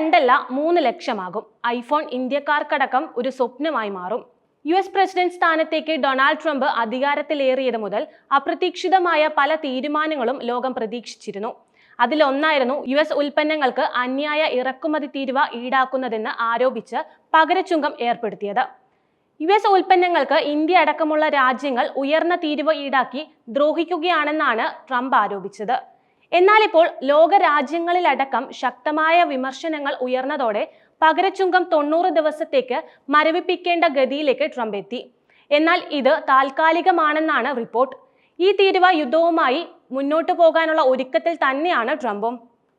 രണ്ടല്ല മൂന്ന് ലക്ഷമാകും. ഐഫോൺ ഇന്ത്യക്കാർക്കടക്കം ഒരു സ്വപ്നമായി മാറും. യു എസ് പ്രസിഡന്റ് സ്ഥാനത്തേക്ക് ഡൊണാൾഡ് ട്രംപ് അധികാരത്തിലേറിയത് മുതൽ അപ്രതീക്ഷിതമായ പല തീരുമാനങ്ങളും ലോകം പ്രതീക്ഷിച്ചിരുന്നു. അതിലൊന്നായിരുന്നു യു എസ് ഉൽപ്പന്നങ്ങൾക്ക് അന്യായ ഇറക്കുമതി തീരുവ ഈടാക്കുന്നതെന്ന് ആരോപിച്ച് പകരച്ചുങ്കം ഏർപ്പെടുത്തിയത്. യു എസ് ഉൽപ്പന്നങ്ങൾക്ക് ഇന്ത്യ അടക്കമുള്ള രാജ്യങ്ങൾ ഉയർന്ന തീരുവ ഈടാക്കി ദ്രോഹിക്കുകയാണെന്നാണ് ട്രംപ് ആരോപിച്ചത്. എന്നാൽ ഇപ്പോൾ ലോക രാജ്യങ്ങളിലടക്കം ശക്തമായ വിമർശനങ്ങൾ ഉയർന്നതോടെ പകരച്ചുങ്കം തൊണ്ണൂറ് ദിവസത്തേക്ക് മരവിപ്പിക്കേണ്ട ഗതിയിലേക്ക് ട്രംപ് എത്തി. എന്നാൽ ഇത് താൽക്കാലികമാണെന്നാണ് റിപ്പോർട്ട്. ഈ തീരുവ യുദ്ധവുമായി മുന്നോട്ടു പോകാനുള്ള ഒരുക്കത്തിൽ തന്നെയാണ് ട്രംപും.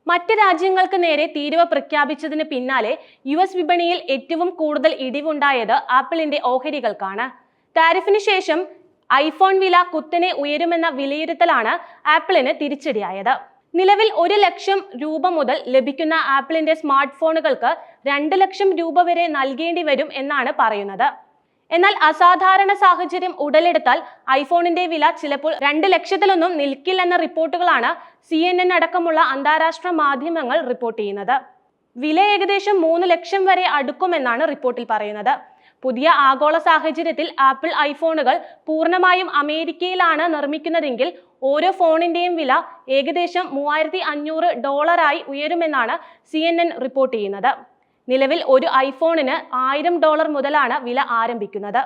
മറ്റ് രാജ്യങ്ങൾക്ക് നേരെ തീരുവ പ്രഖ്യാപിച്ചതിന് പിന്നാലെ യു എസ് വിപണിയിൽ ഏറ്റവും കൂടുതൽ ഇടിവുണ്ടായത് ആപ്പിളിന്റെ ഓഹരികൾക്കാണ്. താരിഫിന് ശേഷം ഐഫോൺ വില കുത്തനെ ഉയരുമെന്ന വിലയിരുത്തലാണ് ആപ്പിളിന് തിരിച്ചടിയായത്. നിലവിൽ ഒരു ലക്ഷം രൂപ മുതൽ ലഭിക്കുന്ന ആപ്പിളിന്റെ സ്മാർട്ട് ഫോണുകൾക്ക് രണ്ട് ലക്ഷം രൂപ വരെ നൽകേണ്ടി വരും എന്നാണ് പറയുന്നത്. എന്നാൽ അസാധാരണ സാഹചര്യം ഉടലെടുത്താൽ ഐഫോണിന്റെ വില ചിലപ്പോൾ രണ്ട് ലക്ഷത്തിലൊന്നും നിൽക്കില്ലെന്ന റിപ്പോർട്ടുകളാണ് സി എൻ എൻ അടക്കമുള്ള അന്താരാഷ്ട്ര മാധ്യമങ്ങൾ റിപ്പോർട്ട് ചെയ്യുന്നത്. വില ഏകദേശം മൂന്ന് ലക്ഷം വരെ അടുക്കുമെന്നാണ് റിപ്പോർട്ടിൽ പറയുന്നത്. പുതിയ ആഗോള സാഹചര്യത്തിൽ ആപ്പിൾ ഐഫോണുകൾ പൂർണമായും അമേരിക്കയിലാണ് നിർമ്മിക്കുന്നതെങ്കിൽ ഓരോ ഫോണിന്റെയും വില ഏകദേശം മൂവായിരത്തി അഞ്ഞൂറ് ഡോളറായി ഉയരുമെന്നാണ് സി എൻ എൻ റിപ്പോർട്ട് ചെയ്യുന്നത്. നിലവിൽ ഒരു ഐഫോണിന് ആയിരം ഡോളർ മുതലാണ് വില ആരംഭിക്കുന്നത്.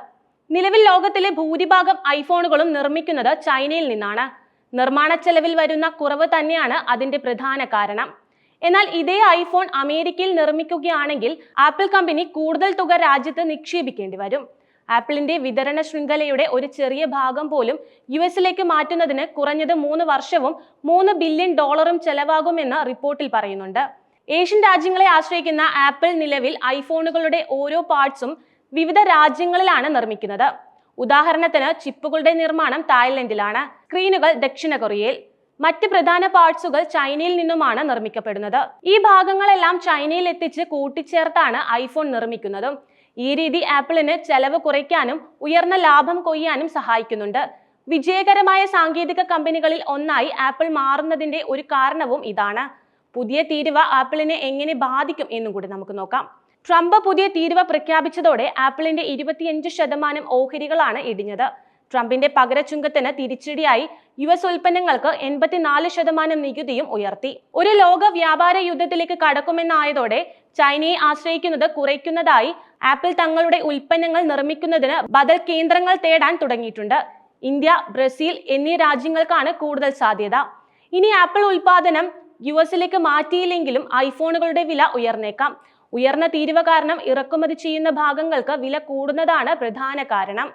നിലവിൽ ലോകത്തിലെ ഭൂരിഭാഗം ഐഫോണുകളും നിർമ്മിക്കുന്നത് ചൈനയിൽ നിന്നാണ്. നിർമ്മാണ ചെലവിൽ വരുന്ന കുറവ് തന്നെയാണ് അതിന്റെ പ്രധാന കാരണം. എന്നാൽ ഇതേ ഐഫോൺ അമേരിക്കയിൽ നിർമ്മിക്കുകയാണെങ്കിൽ ആപ്പിൾ കമ്പനി കൂടുതൽ തുക രാജ്യത്ത് നിക്ഷേപിക്കേണ്ടി വരും. ആപ്പിളിന്റെ വിതരണ ശൃംഖലയുടെ ഒരു ചെറിയ ഭാഗം പോലും യു എസിലേക്ക് മാറ്റുന്നതിന് കുറഞ്ഞത് മൂന്ന് വർഷവും മൂന്ന് ബില്യൺ ഡോളറും ചെലവാകുമെന്ന് റിപ്പോർട്ടിൽ പറയുന്നുണ്ട്. ഏഷ്യൻ രാജ്യങ്ങളെ ആശ്രയിക്കുന്ന ആപ്പിൾ നിലവിൽ ഐഫോണുകളുടെ ഓരോ പാർട്സും വിവിധ രാജ്യങ്ങളിലാണ് നിർമ്മിക്കുന്നത്. ഉദാഹരണത്തിന് ചിപ്പുകളുടെ നിർമ്മാണം തായ്ലൻഡിലാണ്. സ്ക്രീനുകൾ ദക്ഷിണ കൊറിയയിൽ. മറ്റ് പ്രധാന പാർട്സുകൾ ചൈനയിൽ നിന്നുമാണ് നിർമ്മിക്കപ്പെടുന്നത്. ഈ ഭാഗങ്ങളെല്ലാം ചൈനയിൽ എത്തിച്ച് കൂട്ടിച്ചേർത്താണ് ഐഫോൺ നിർമ്മിക്കുന്നതും. ഈ രീതി ആപ്പിളിന് ചെലവ് കുറയ്ക്കാനും ഉയർന്ന ലാഭം കൊയ്യാനും സഹായിക്കുന്നുണ്ട്. വിജയകരമായ സാങ്കേതിക കമ്പനികളിൽ ഒന്നായി ആപ്പിൾ മാറുന്നതിന്റെ ഒരു കാരണവും ഇതാണ്. പുതിയ തീരുവ ആപ്പിളിനെ എങ്ങനെ ബാധിക്കും എന്നും കൂടി നമുക്ക് നോക്കാം. ട്രംപ് പുതിയ തീരുവ പ്രഖ്യാപിച്ചതോടെ ആപ്പിളിന്റെ ഇരുപത്തിയഞ്ച് ശതമാനം ഓഹരികളാണ് ഇടിഞ്ഞത്. ട്രംപിന്റെ പകരച്ചുങ്കത്തിന് തിരിച്ചടിയായി യു എസ് ഉൽപ്പന്നങ്ങൾക്ക് എൺപത്തിനാല് ശതമാനം നികുതിയും ഉയർത്തി. ഒരു ലോക വ്യാപാര യുദ്ധത്തിലേക്ക് കടക്കുമെന്നായതോടെ ചൈനയെ ആശ്രയിക്കുന്നത് കുറയ്ക്കുന്നതായി ആപ്പിൾ തങ്ങളുടെ ഉൽപ്പന്നങ്ങൾ നിർമ്മിക്കുന്നതിന് ബദൽ കേന്ദ്രങ്ങൾ തേടാൻ തുടങ്ങിയിട്ടുണ്ട്. ഇന്ത്യ ബ്രസീൽ എന്നീ രാജ്യങ്ങൾക്കാണ് കൂടുതൽ സാധ്യത. ഇനി ആപ്പിൾ ഉൽപാദനം യു എസിലേക്ക് മാറ്റിയില്ലെങ്കിലും ഐഫോണുകളുടെ വില ഉയർന്നേക്കാം. ഉയർന്ന തീരുവ കാരണം ഇറക്കുമതി ചെയ്യുന്ന ഭാഗങ്ങൾക്ക് വില കൂടുന്നതാണ് പ്രധാന കാരണം.